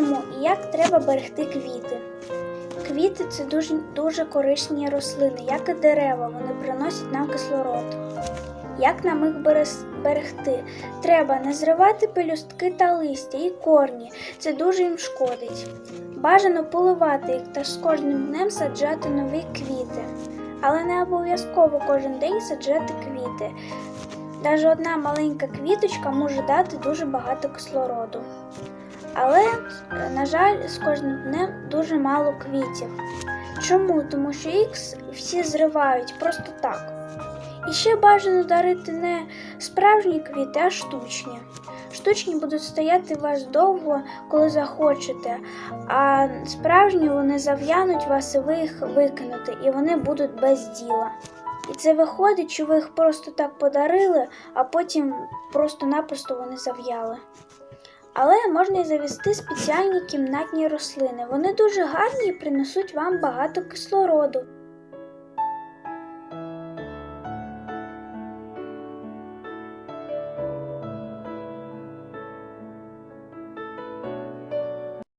чому і як треба берегти квіти. Квіти це дуже дуже корисні рослини, як і дерева, вони приносять нам кислород. Як нам їх берегти? Треба не зривати пелюстки та листя і корні, це дуже їм шкодить. Бажано поливати їх та з кожним днем саджати нові квіти. Але не обов'язково кожен день саджати квіти. Навіть одна маленька квіточка може дати дуже багато кислороду. Але, на жаль, з кожним днем дуже мало квітів. Чому? Тому що їх всі зривають просто так. І ще бажано дарити не справжні квіти, а штучні. Штучні будуть стояти у вас довго, коли захочете, а справжні вони зав'януть вас і ви їх викинете, і вони будуть без діла. І це виходить, що ви їх просто так подарили, а потім просто-напросто вони зав'яли. Але можна і завести спеціальні кімнатні рослини. Вони дуже гарні і принесуть вам багато кислороду.